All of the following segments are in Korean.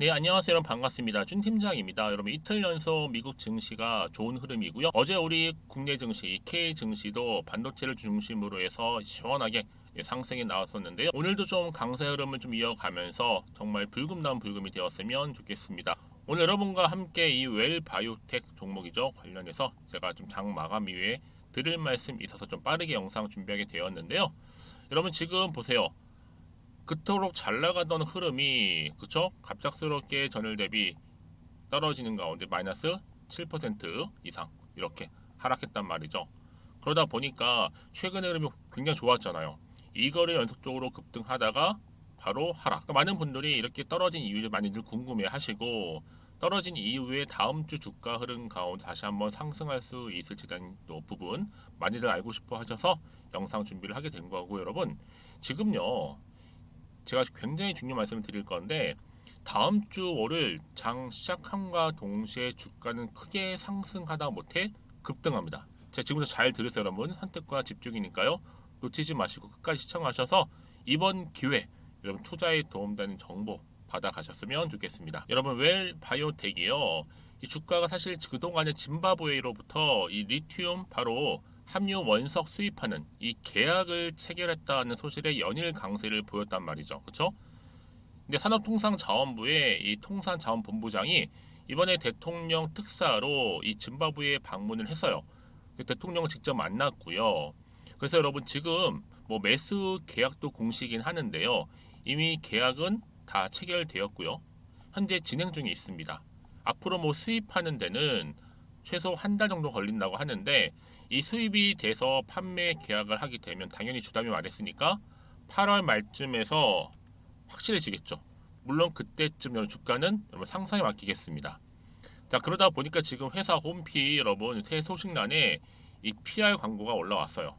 네, 안녕하세요. 여러분 반갑습니다. 준 팀장입니다. 여러분 이틀 연속 미국 증시가 좋은 흐름이고요. 어제 우리 국내 증시, K 증시도 반도체를 중심으로 해서 시원하게 상승이 나왔었는데요. 오늘도 좀 강세 흐름을 좀 이어가면서 정말 불금다운 불금이 되었으면 좋겠습니다. 오늘 여러분과 함께 이 웰 바이오텍 종목이죠. 관련해서 제가 좀 장 마감 이후에 드릴 말씀 있어서 좀 빠르게 영상 준비하게 되었는데요. 여러분 지금 보세요. 그토록 잘 나가던 흐름이 그쵸? 갑작스럽게 전일 대비 떨어지는 가운데 마이너스 7% 이상 이렇게 하락했단 말이죠. 그러다 보니까 최근의 흐름이 굉장히 좋았잖아요. 이거를 연속적으로 급등하다가 바로 하락. 그러니까 많은 분들이 이렇게 떨어진 이유를 많이들 궁금해 하시고 떨어진 이후에 다음 주 주가 흐름 가운데 다시 한번 상승할 수 있을지 대한 또 부분 많이들 알고 싶어 하셔서 영상 준비를 하게 된 거고 여러분 지금요 제가 굉장히 중요한 말씀을 드릴 건데 다음 주 월요일 장 시작함과 동시에 주가는 크게 상승하다 못해 급등합니다. 제가 지금부터 잘 들으세요 여러분 선택과 집중이니까요 놓치지 마시고 끝까지 시청하셔서 이번 기회 여러분 투자에 도움되는 정보 받아가셨으면 좋겠습니다. 여러분 웰 바이오텍이요 이 주가가 사실 그동안에 짐바브웨이로부터 이 리튬 바로 함유 원석 수입하는 이 계약을 체결했다는 소식의 연일 강세를 보였단 말이죠. 그렇죠? 근데 산업통상자원부의 이 통산자원본부장이 이번에 대통령 특사로 이 짐바브웨에 방문을 했어요. 대통령을 직접 만났고요. 그래서 여러분 지금 뭐 매수 계약도 공시긴 하는데요. 이미 계약은 다 체결되었고요. 현재 진행 중에 있습니다. 앞으로 뭐 수입하는 데는 최소 한 달 정도 걸린다고 하는데 이 수입이 돼서 판매 계약을 하게 되면 당연히 주담이 말했으니까 8월 말쯤에서 확실해지겠죠. 물론 그때쯤 여러분 주가는 여러분 상상에 맡기겠습니다. 자 그러다 보니까 지금 회사 홈피 여러분 새 소식란에 이 PR 광고가 올라왔어요.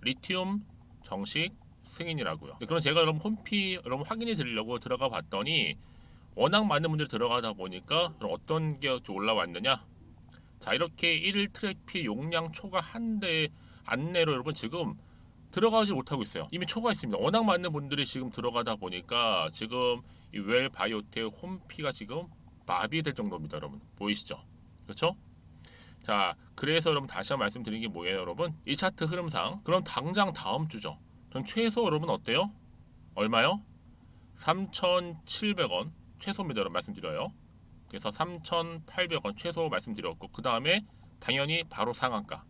리튬 정식 승인이라고요. 그럼 제가 여러분 홈피 여러분 확인해 드리려고 들어가 봤더니 워낙 많은 분들이 들어가다 보니까 어떤 게 올라왔느냐? 자 이렇게 1일 트래픽 용량 초과한 대 안내로 여러분 지금 들어가지 못하고 있어요. 이미 초과했습니다. 워낙 많은 분들이 지금 들어가다 보니까 지금 이 웰 바이오텍 홈피가 지금 마비될 정도입니다, 여러분. 보이시죠? 그렇죠? 자, 그래서 여러분 다시 한번 말씀드리는 게 뭐예요, 여러분? 이 차트 흐름상 그럼 당장 다음 주죠. 전 최소 여러분 어때요? 얼마요? 3,700원 최소입니다, 여러분 말씀드려요. 그래서 3,800원 최소 말씀드렸고 그 다음에 당연히 바로 상한가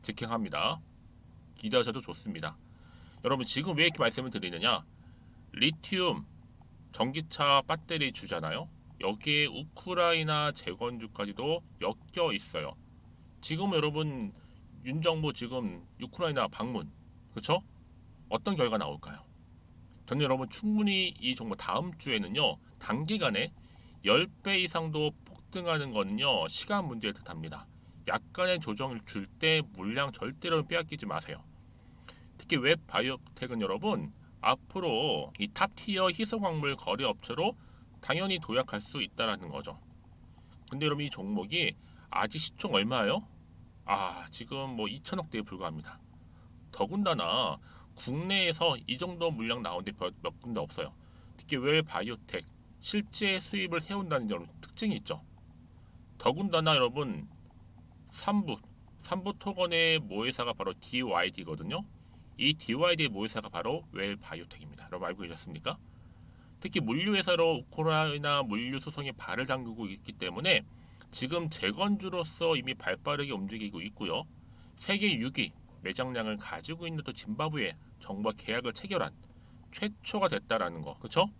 직행합니다. 기대하셔도 좋습니다. 여러분 지금 왜 이렇게 말씀을 드리느냐? 리튬 전기차 배터리 주잖아요. 여기에 우크라이나 재건주까지도 엮여 있어요. 지금 여러분 윤 정부 지금 우크라이나 방문 그렇죠? 어떤 결과 나올까요? 저는 여러분 충분히 이 정보 다음 주에는요 단기간에 10배 이상도 폭등하는 거는요 시간 문제에 뜻합니다. 약간의 조정을 줄 때 물량 절대로 빼앗기지 마세요. 특히 웹 바이오텍은 여러분 앞으로 이 탑티어 희소광물 거래 업체로 당연히 도약할 수 있다라는 거죠. 근데 여러분 이 종목이 아직 시총 얼마예요? 아 지금 뭐 2천억대에 불과합니다. 더군다나 국내에서 이 정도 물량 나온 데몇 군데 없어요. 특히 웰 바이오텍 실제 수입을 해온다는 여러분 특징이 있죠. 더군다나 여러분 3부 3부 토건의 모회사가 바로 DYD거든요. 이 DYD의 모회사가 바로 웰 바이오텍입니다. 여러분 알고 계셨습니까? 특히 물류회사로 우크라이나 물류 소송에 발을 담그고 있기 때문에 지금 재건주로서 이미 발빠르게 움직이고 있고요. 세계 6위 매장량을 가지고 있는 또 짐바브웨 정부와 계약을 체결한 최초가 됐다라는 거, 그렇죠?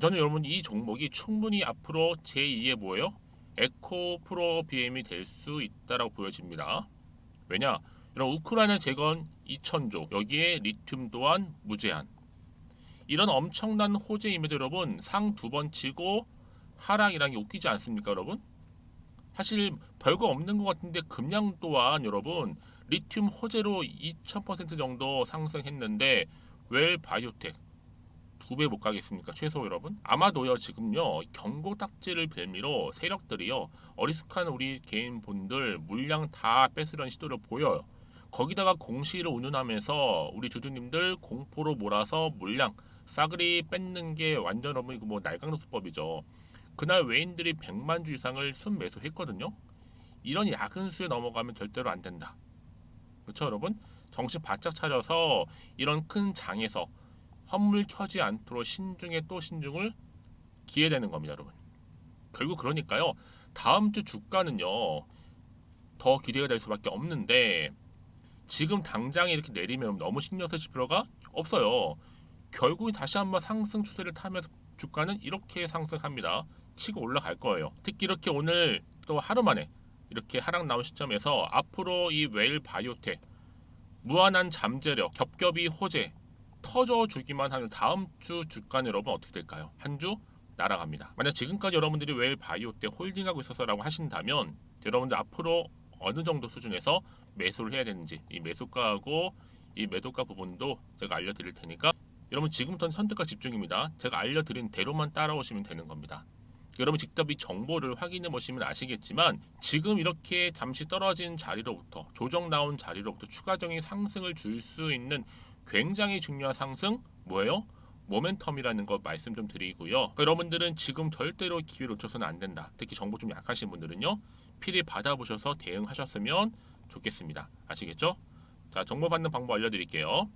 저는 여러분 이 종목이 충분히 앞으로 제2의 뭐예요? 에코 프로 BM이 될 수 있다라고 보여집니다. 왜냐? 이런 우크라이나 재건 2천조 여기에 리튬 또한 무제한 이런 엄청난 호재임에도 여러분 상 두 번 치고 하락이란 게 웃기지 않습니까 여러분? 사실 별거 없는 것 같은데 금량 또한 여러분 리튬 호재로 2000% 정도 상승했는데 웰 바이오텍 두 배 못 가겠습니까 최소 여러분? 아마도요 지금요 경고 딱지를 빌미로 세력들이요 어리숙한 우리 개인 분들 물량 다 뺏으려는 시도를 보여요. 거기다가 공시를 운운하면서 우리 주주님들 공포로 몰아서 물량 싸그리 뺏는 게 완전 여러분 이거 뭐 날강도 수법이죠. 그날 외인들이 100만 주 이상을 순매수했거든요. 이런 야근 수에 넘어가면 절대로 안 된다. 그렇죠, 여러분? 정신 바짝 차려서 이런 큰 장에서 환물 켜지 않도록 신중에 또 신중을 기해되는 겁니다, 여러분. 결국 그러니까요. 다음 주 주가는요. 더 기대가 될 수밖에 없는데 지금 당장에 이렇게 내리면 너무 신경 쓰실 필요가 없어요. 결국 다시 한번 상승 추세를 타면서 주가는 이렇게 상승합니다. 치고 올라갈 거예요. 특히 이렇게 오늘 또 하루 만에 이렇게 하락 나온 시점에서 앞으로 이 웨일 바이오텍 무한한 잠재력, 겹겹이 호재 터져주기만 하면 다음 주 주가는 여러분 어떻게 될까요? 한 주 날아갑니다. 만약 지금까지 여러분들이 웨일 바이오텍 홀딩하고 있어서라고 하신다면 여러분들 앞으로 어느 정도 수준에서 매수를 해야 되는지 이 매수가하고 이 매도가 부분도 제가 알려드릴 테니까 여러분 지금부터는 선택과 집중입니다. 제가 알려드린 대로만 따라오시면 되는 겁니다. 여러분 직접 이 정보를 확인해 보시면 아시겠지만 지금 이렇게 잠시 떨어진 자리로부터 조정 나온 자리로부터 추가적인 상승을 줄 수 있는 굉장히 중요한 상승 뭐예요? 모멘텀이라는 거 말씀 좀 드리고요. 그러니까 여러분들은 지금 절대로 기회를 놓쳐서는 안 된다. 특히 정보 좀 약하신 분들은요. 필히 받아보셔서 대응하셨으면 좋겠습니다. 아시겠죠? 자, 정보 받는 방법 알려드릴게요.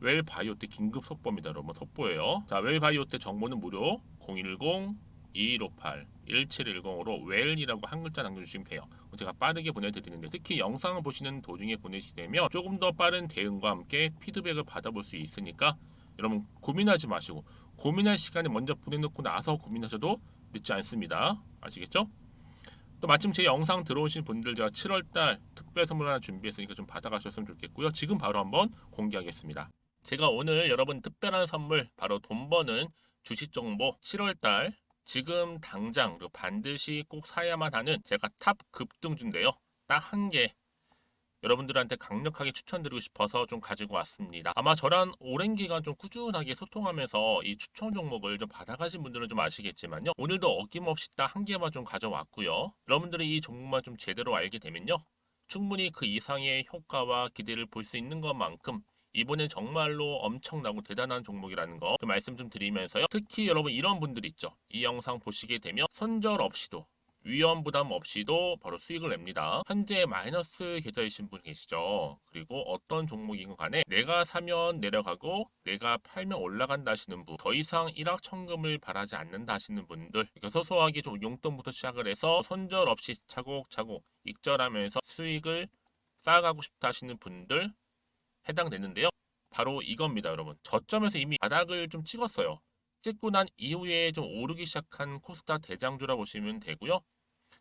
웰 바이오텍 긴급 속보입니다, 여러분. 속보예요. 자, 웰 바이오텍 정보는 무료 010 2158 1710으로 웰이라고 한 글자 남겨주시면 돼요. 제가 빠르게 보내드리는데 특히 영상을 보시는 도중에 보내시되면 조금 더 빠른 대응과 함께 피드백을 받아볼 수 있으니까 여러분 고민하지 마시고 고민할 시간에 먼저 보내놓고 나서 고민하셔도 늦지 않습니다. 아시겠죠? 또 마침 제 영상 들어오신 분들 제가 7월달 특별 선물 하나 준비했으니까 좀 받아가셨으면 좋겠고요. 지금 바로 한번 공개하겠습니다. 제가 오늘 여러분 특별한 선물 바로 돈 버는 주식 정보 7월달 지금 당장 그리고 반드시 꼭 사야만 하는 제가 탑 급등주인데요. 딱 한 개 여러분들한테 강력하게 추천드리고 싶어서 좀 가지고 왔습니다. 아마 저랑 오랜 기간 좀 꾸준하게 소통하면서 이 추천 종목을 좀 받아가신 분들은 좀 아시겠지만요. 오늘도 어김없이 딱 한 개만 좀 가져왔고요. 여러분들이 이 종목만 좀 제대로 알게 되면요. 충분히 그 이상의 효과와 기대를 볼 수 있는 것만큼 이번엔 정말로 엄청나고 대단한 종목이라는 거 말씀 좀 드리면서요. 특히 여러분 이런 분들 있죠. 이 영상 보시게 되면 손절 없이도 위험 부담 없이도 바로 수익을 냅니다. 현재 마이너스 계좌이신 분 계시죠. 그리고 어떤 종목이건 간에 내가 사면 내려가고 내가 팔면 올라간다 하시는 분, 더 이상 일확천금을 바라지 않는다 하시는 분들, 소소하게 좀 용돈부터 시작을 해서 손절 없이 차곡차곡 익절하면서 수익을 쌓아가고 싶다 하시는 분들 해당되는데요. 바로 이겁니다, 여러분. 저점에서 이미 바닥을 좀 찍었어요. 찍고 난 이후에 좀 오르기 시작한 코스타 대장주라 보시면 되고요.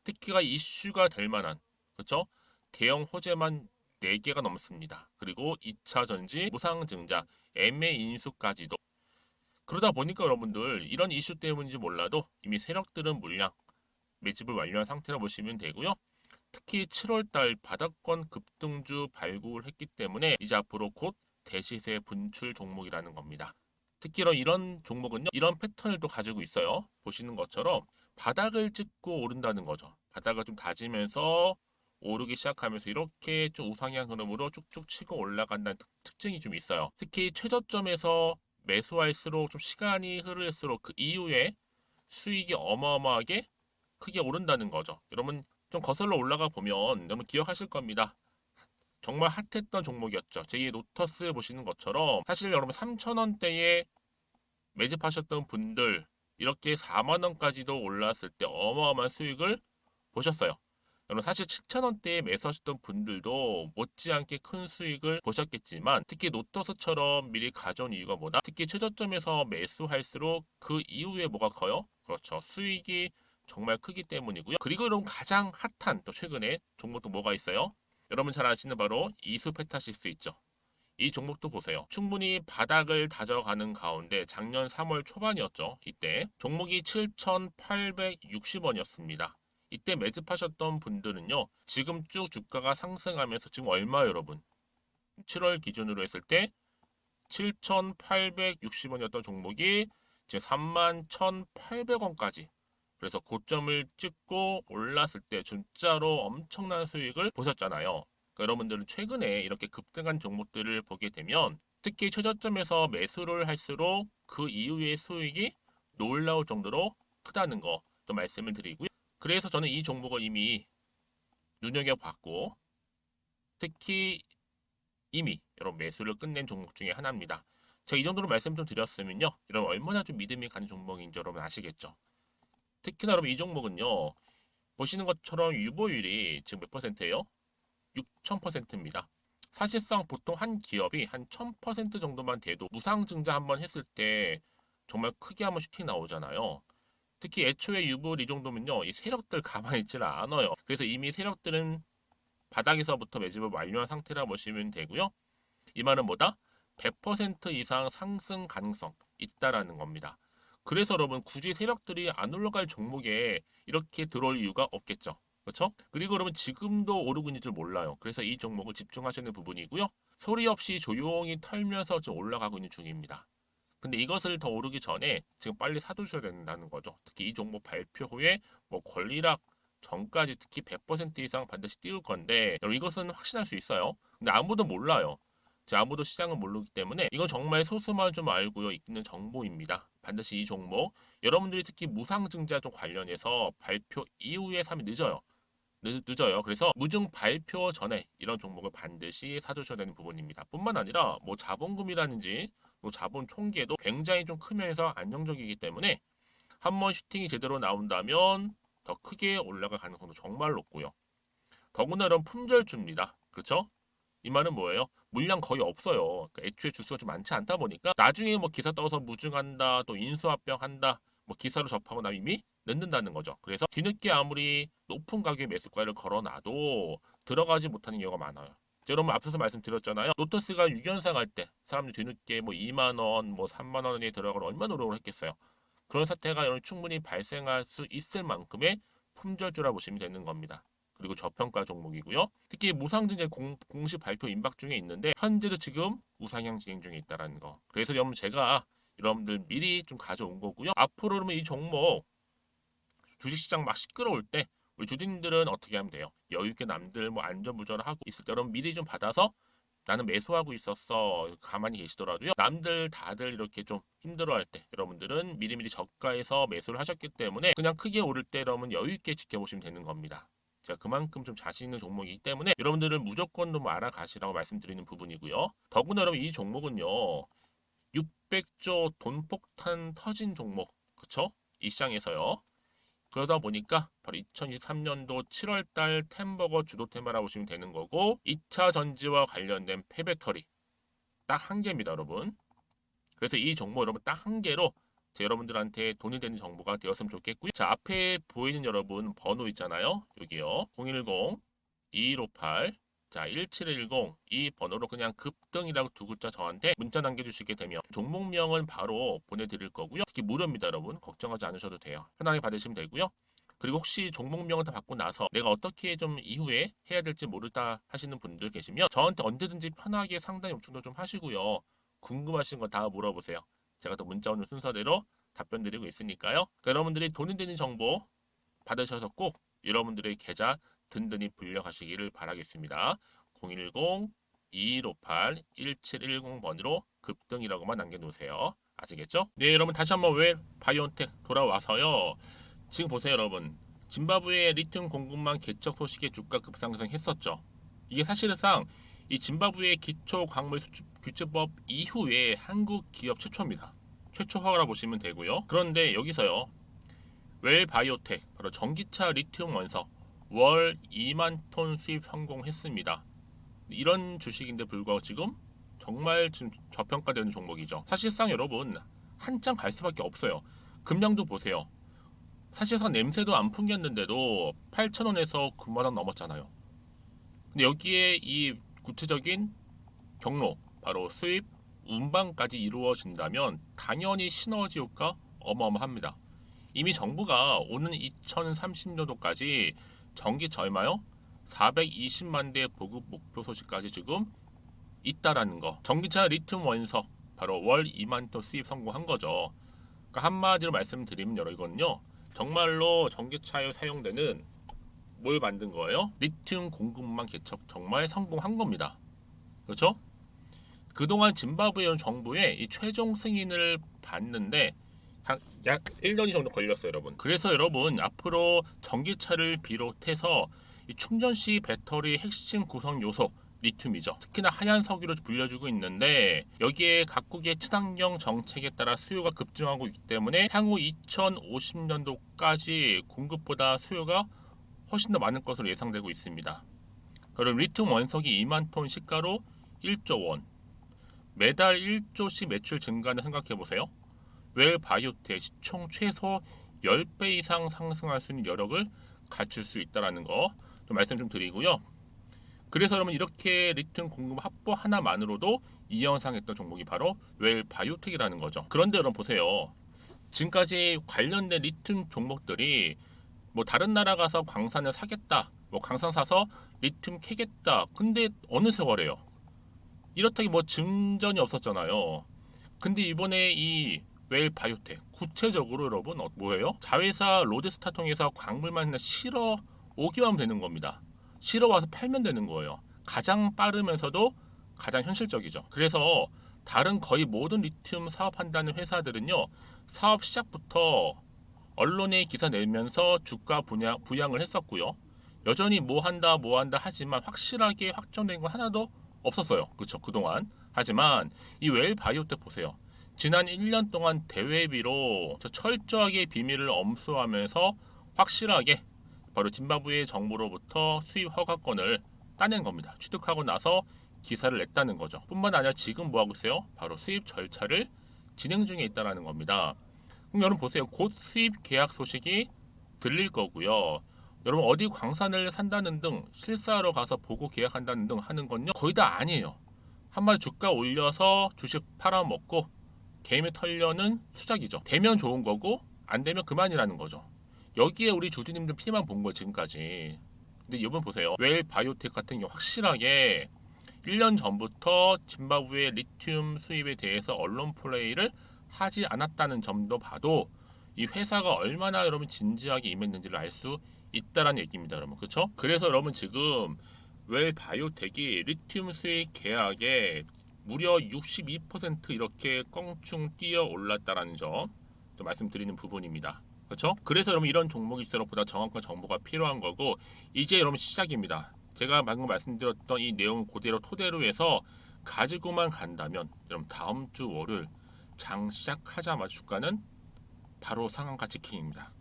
특히가 이슈가 될 만한 그렇죠? 대형 호재만 4개가 넘습니다. 그리고 2차 전지, 무상증자, 애매 인수까지도 그러다 보니까 여러분들 이런 이슈 때문인지 몰라도 이미 세력들은 물량 매집을 완료한 상태라 보시면 되고요. 특히 7월달 바닥권 급등주 발굴을 했기 때문에 이제 앞으로 곧 대시세 분출 종목이라는 겁니다. 특히 이런 종목은요, 이런 패턴을 또 가지고 있어요. 보시는 것처럼 바닥을 찍고 오른다는 거죠. 바닥을 좀 다지면서 오르기 시작하면서 이렇게 좀 우상향 흐름으로 쭉쭉 치고 올라간다는 특, 증이좀 있어요. 특히 최저점에서 매수할수록 좀 시간이 흐를수록 그 이후에 수익이 어마어마하게 크게 오른다는 거죠. 여러분 좀 거슬러 올라가 보면 여러분 기억하실 겁니다. 정말 핫했던 종목이었죠. 제2 로터스 보시는 것처럼 사실 여러분 3,000원대에 매집하셨던 분들 이렇게 4만 원까지도 올랐을 때 어마어마한 수익을 보셨어요. 여러분 사실 7,000원대에 매수하셨던 분들도 못지않게 큰 수익을 보셨겠지만 특히 노터스처럼 미리 가져온 이유가 뭐다? 특히 최저점에서 매수할수록 그 이후에 뭐가 커요? 그렇죠. 수익이 정말 크기 때문이고요. 그리고 여러분 가장 핫한 또 최근에 종목도 뭐가 있어요? 여러분 잘 아시는 바로 이수페타시스 있죠. 이 종목도 보세요. 충분히 바닥을 다져가는 가운데 작년 3월 초반이었죠. 이때 종목이 7,860원이었습니다. 이때 매집하셨던 분들은요. 지금 쭉 주가가 상승하면서 지금 얼마 여러분? 7월 기준으로 했을 때 7,860원이었던 종목이 이제 31,800원까지 그래서 고점을 찍고 올랐을 때 진짜로 엄청난 수익을 보셨잖아요. 그러니까 여러분들은 최근에 이렇게 급등한 종목들을 보게 되면 특히 최저점에서 매수를 할수록 그 이후의 수익이 놀라울 정도로 크다는 거또 말씀을 드리고요. 그래서 저는 이 종목을 이미 눈여겨봤고 특히 이미 여러분 매수를 끝낸 종목 중에 하나입니다. 제가 이 정도로 말씀 좀 드렸으면요. 여러분 얼마나 좀 믿음이 가는 종목인지 여러분 아시겠죠? 특히나 여러분 이 종목은요. 보시는 것처럼 유보율이 지금 몇 퍼센트예요? 6,000%입니다. 사실상 보통 한 기업이 한 1000% 정도만 돼도 무상 증자 한번 했을 때 정말 크게 한번 슈팅 나오잖아요. 특히 애초에 유불 이 정도면요. 이 세력들 가만히 있지를 않아요. 그래서 이미 세력들은 바닥에서부터 매집을 완료한 상태라 보시면 되고요. 이 말은 뭐다? 100% 이상 상승 가능성 있다라는 겁니다. 그래서 여러분 굳이 세력들이 안 올라갈 종목에 이렇게 들어올 이유가 없겠죠. 그렇죠? 그리고 여러분 지금도 오르고 있는 줄 몰라요. 그래서 이 종목을 집중하시는 부분이고요. 소리 없이 조용히 털면서 좀 올라가고 있는 중입니다. 근데 이것을 더 오르기 전에 지금 빨리 사두셔야 된다는 거죠. 특히 이 종목 발표 후에 뭐 권리락 전까지 특히 100% 이상 반드시 띄울 건데 여러분 이것은 확신할 수 있어요. 근데 아무도 몰라요. 제 아무도 시장을 모르기 때문에 이건 정말 소수만 좀 알고요 있는 정보입니다. 반드시 이 종목 여러분들이 특히 무상증자 쪽 관련해서 발표 이후에 사면 늦어요. 늦, 늦어요. 그래서 무증 발표 전에 이런 종목을 반드시 사두셔야 되는 부분입니다. 뿐만 아니라 뭐 자본금이라든지 뭐 자본 총계도 굉장히 좀 크면서 안정적이기 때문에 한 번 슈팅이 제대로 나온다면 더 크게 올라갈 가능성도 정말 높고요. 더구나 이런 품절주입니다. 그렇죠? 이 말은 뭐예요? 물량 거의 없어요. 그러니까 애초에 주수가 좀 많지 않다 보니까 나중에 뭐 기사 떠서 무증한다, 또 인수합병한다, 뭐 기사로 접하고 나면 이미 늦는다는 거죠. 그래서 뒤늦게 아무리 높은 가격의 매수가를 걸어놔도 들어가지 못하는 경우가 많아요. 여러분 앞서서 말씀드렸잖아요. 노터스가 6연상 할 때 사람들이 뒤늦게 뭐 2만 원, 뭐 3만 원에 들어가러 얼마나 노력을 했겠어요. 그런 사태가 여러분 충분히 발생할 수 있을 만큼의 품절주라 보시면 되는 겁니다. 그리고 저평가 종목이고요. 특히 무상증자 공, 공식 발표 임박 중에 있는데 현재도 지금 우상향 진행 중에 있다라는 거. 그래서 여러분 제가 여러분들 미리 좀 가져온 거고요. 앞으로 그러면 이 종목 주식시장 막 시끄러울 때 우리 주주님들은 어떻게 하면 돼요? 여유 있게 남들 뭐 안전부전을 하고 있을 때 여러분 미리 좀 받아서 나는 매수하고 있었어 가만히 계시더라도요 남들 다들 이렇게 좀 힘들어할 때 여러분들은 미리미리 저가에서 매수를 하셨기 때문에 그냥 크게 오를 때 여러분 여유 있게 지켜보시면 되는 겁니다. 제가 그만큼 좀 자신 있는 종목이기 때문에 여러분들은 무조건 좀 알아가시라고 말씀드리는 부분이고요. 더구나 여러분 이 종목은요 600조 돈폭탄 터진 종목 그쵸? 이 시장에서요. 그러다 보니까 바로 2023년도 7월달 템버거 주도 테마라고 보시면 되는 거고 2차 전지와 관련된 폐배터리 딱 한 개입니다 여러분 그래서 이 정보 여러분 딱 한 개로 제 여러분들한테 돈이 되는 정보가 되었으면 좋겠고요 자 앞에 보이는 여러분 번호 있잖아요 여기요 010 2158 자, 1710 이 번호로 그냥 급등이라고 두 글자 저한테 문자 남겨주시게 되면 종목명은 바로 보내드릴 거고요. 특히 무료입니다, 여러분. 걱정하지 않으셔도 돼요. 편하게 받으시면 되고요. 그리고 혹시 종목명을 다 받고 나서 내가 어떻게 좀 이후에 해야 될지 모르다 하시는 분들 계시면 저한테 언제든지 편하게 상담 요청도 좀 하시고요. 궁금하신 거 다 물어보세요. 제가 또 문자 오는 순서대로 답변 드리고 있으니까요. 그러니까 여러분들이 돈이 되는 정보 받으셔서 꼭 여러분들의 계좌 든든히 불려가시기를 바라겠습니다. 010-2158-1710번으로 급등이라고만 남겨놓으세요. 아시겠죠? 네, 여러분 다시 한번 왜 바이온텍 돌아와서요. 지금 보세요, 여러분. 짐바브웨 리튬 공급망 개척 소식에 주가 급상승했었죠. 이게 사실상 이 짐바브웨 기초 광물 수출 규제법 이후에 한국 기업 최초입니다. 최초 허가라 보시면 되고요. 그런데 여기서요. 웰 바이오텍 바로 전기차 리튬 원석 월 2만 톤 수입 성공했습니다. 이런 주식인데 불구하고 지금 정말 지금 저평가되는 종목이죠. 사실상 여러분 한참 갈 수밖에 없어요. 금량도 보세요. 사실상 냄새도 안 풍겼는데도 8,000원에서 9만 원 넘었잖아요. 근데 여기에 이 구체적인 경로 바로 수입 운반까지 이루어진다면 당연히 시너지 효과 어마어마합니다. 이미 정부가 오는 2030년도까지 전기차 얼마요? 420만 대 보급 목표 소식까지 지금 있다라는 거. 전기차 리튬 원석 바로 월 2만 톤 수입 성공한 거죠. 그러니까 한마디로 말씀드리면 여러 이거는요. 정말로 전기차에 사용되는 뭘 만든 거예요? 리튬 공급망 개척 정말 성공한 겁니다. 그렇죠? 그동안 짐바브웨 정부의 이 최종 승인을 받는데 한- 약 1년이 정도 걸렸어요, 여러분. 그래서 여러분 앞으로 전기차를 비롯해서 이 충전 시 배터리 핵심 구성 요소 리튬이죠. 특히나 하얀 석유로 불려주고 있는데 여기에 각국의 친환경 정책에 따라 수요가 급증하고 있기 때문에 향후 2050년도까지 공급보다 수요가 훨씬 더 많은 것으로 예상되고 있습니다. 그럼 리튬 원석이 2만 톤 시가로 1조 원, 매달 1조씩 매출 증가는 생각해 보세요. 웰 바이오텍 시총 최소 10배 이상 상승할 수 있는 여력을 갖출 수 있다라는 거 좀 말씀 좀 드리고요. 그래서 여러분 이렇게 리튬 공급 확보 하나만으로도 이현상했던 종목이 바로 웰 바이오텍이라는 거죠. 그런데 여러분 보세요. 지금까지 관련된 리튬 종목들이 뭐 다른 나라 가서 광산을 사겠다, 뭐 광산 사서 리튬 캐겠다. 근데 어느 세월에요? 이렇다기 뭐 증전이 없었잖아요. 근데 이번에 이 웰 바이오텍 구체적으로 여러분 어, 뭐예요? 자회사 로데스타 통해서 광물만 실어 오기만 되는 겁니다. 실어 와서 팔면 되는 거예요. 가장 빠르면서도 가장 현실적이죠. 그래서 다른 거의 모든 리튬 사업한다는 회사들은요 사업 시작부터 언론에 기사 내면서 주가 분야, 부양을 했었고요. 여전히 뭐 한다 뭐 한다 하지만 확실하게 확정된 건 하나도 없었어요. 그렇죠. 그동안. 하지만 이 웰 바이오텍 보세요. 지난 1년 동안 대회비로 저 철저하게 비밀을 엄수하면서 확실하게 바로 짐바브웨 정부로부터 수입 허가권을 따낸 겁니다. 취득하고 나서 기사를 냈다는 거죠. 뿐만 아니라 지금 뭐 하고 있어요? 바로 수입 절차를 진행 중에 있다라는 겁니다. 그럼 여러분 보세요. 곧 수입 계약 소식이 들릴 거고요. 여러분 어디 광산을 산다는 등 실사하러 가서 보고 계약한다는 등 하는 건요 거의 다 아니에요. 한마디 주가 올려서 주식 팔아먹고 개미 털려는 수작이죠. 되면 좋은 거고 안 되면 그만이라는 거죠. 여기에 우리 주주님들 피해만 본 거예요 지금까지. 근데 이번 보세요. 웰 바이오텍 같은 경우 확실하게 1년 전부터 짐바브웨 리튬 수입에 대해서 언론 플레이를 하지 않았다는 점도 봐도 이 회사가 얼마나 여러분 진지하게 임했는지를 알 수 있다라는 얘기입니다, 여러분. 그렇죠? 그래서 여러분 지금 웰 바이오텍이 리튬 수입 계약에 무려 62% 이렇게 껑충 뛰어 올랐다라는 점 또 말씀드리는 부분입니다. 그렇죠? 그래서 여러분 이런 종목일수록 보다 정확한 정보가 필요한 거고 이제 여러분 시작입니다. 제가 방금 말씀드렸던 이 내용 그대로 토대로 해서 가지고만 간다면 여러분 다음 주 월요일 장 시작하자마자 주가는 바로 상한가 치킨입니다.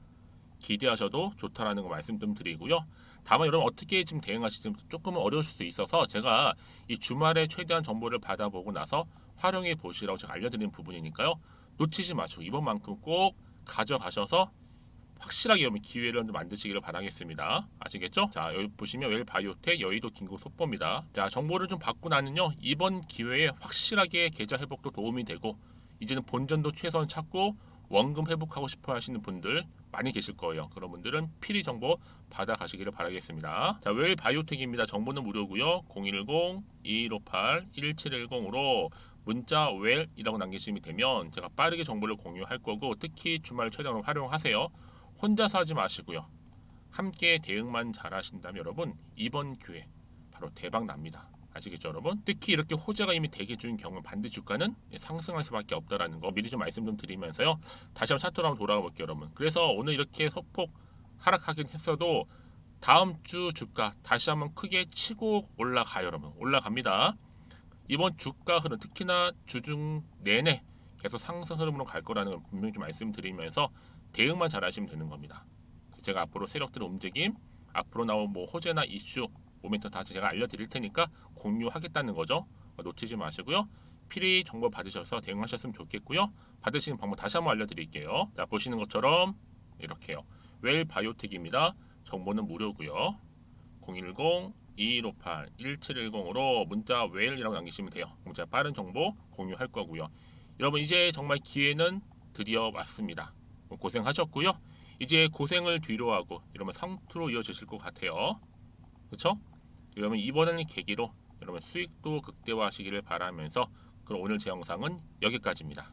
기대하셔도 좋다라는 거 말씀 좀 드리고요. 다만 여러분 어떻게 지금 대응하실지 조금은 어려우실 수 있어서 제가 이 주말에 최대한 정보를 받아보고 나서 활용해 보시라고 제가 알려드리는 부분이니까요. 놓치지 마시고 이번만큼 꼭 가져가셔서 확실하게 여러분 기회를 좀 만드시기를 바라겠습니다. 아시겠죠? 자 여기 보시면 웰 바이오텍 여의도 긴급 속보입니다. 자 정보를 좀 받고 나는요 이번 기회에 확실하게 계좌 회복도 도움이 되고 이제는 본전도 최선 찾고 원금 회복하고 싶어 하시는 분들 많이 계실 거예요. 그런 분들은 필히 정보 받아 가시기를 바라겠습니다. 자, 웰 바이오텍입니다. 정보는 무료고요. 010-2158-1710으로 문자 웰이라고 남기시면 되면 제가 빠르게 정보를 공유할 거고 특히 주말 최대한 활용하세요. 혼자서 하지 마시고요. 함께 대응만 잘하신다면 여러분 이번 기회 바로 대박 납니다. 아시겠죠 여러분? 특히 이렇게 호재가 이미 대기 중인 경우 반드시 주가는 상승할 수밖에 없다라는 거 미리 좀 말씀 좀 드리면서요. 다시 한번 차트로 한번 돌아가 볼게요 여러분. 그래서 오늘 이렇게 소폭 하락하긴 했어도 다음 주 주가 다시 한번 크게 치고 올라가요 여러분. 올라갑니다. 이번 주가 흐름 특히나 주중 내내 계속 상승 흐름으로 갈 거라는 걸 분명히 좀 말씀드리면서 대응만 잘 하시면 되는 겁니다. 제가 앞으로 세력들의 움직임, 앞으로 나온 뭐 호재나 이슈, 모멘텀 다 제가 알려드릴 테니까 공유하겠다는 거죠. 놓치지 마시고요. 필히 정보 받으셔서 대응하셨으면 좋겠고요. 받으시는 방법 다시 한번 알려드릴게요. 자 보시는 것처럼 이렇게요. 웰 바이오텍입니다. 정보는 무료고요. 010-2158-1710으로 문자 웰이라고 남기시면 돼요. 그럼 제가 빠른 정보 공유할 거고요. 여러분 이제 정말 기회는 드디어 왔습니다. 고생하셨고요. 이제 고생을 뒤로 하고 이러면 상투로 이어지실 것 같아요. 그렇죠? 이러면 이번을 계기로 여러분 수익도 극대화하시기를 바라면서 그럼 오늘 제 영상은 여기까지입니다.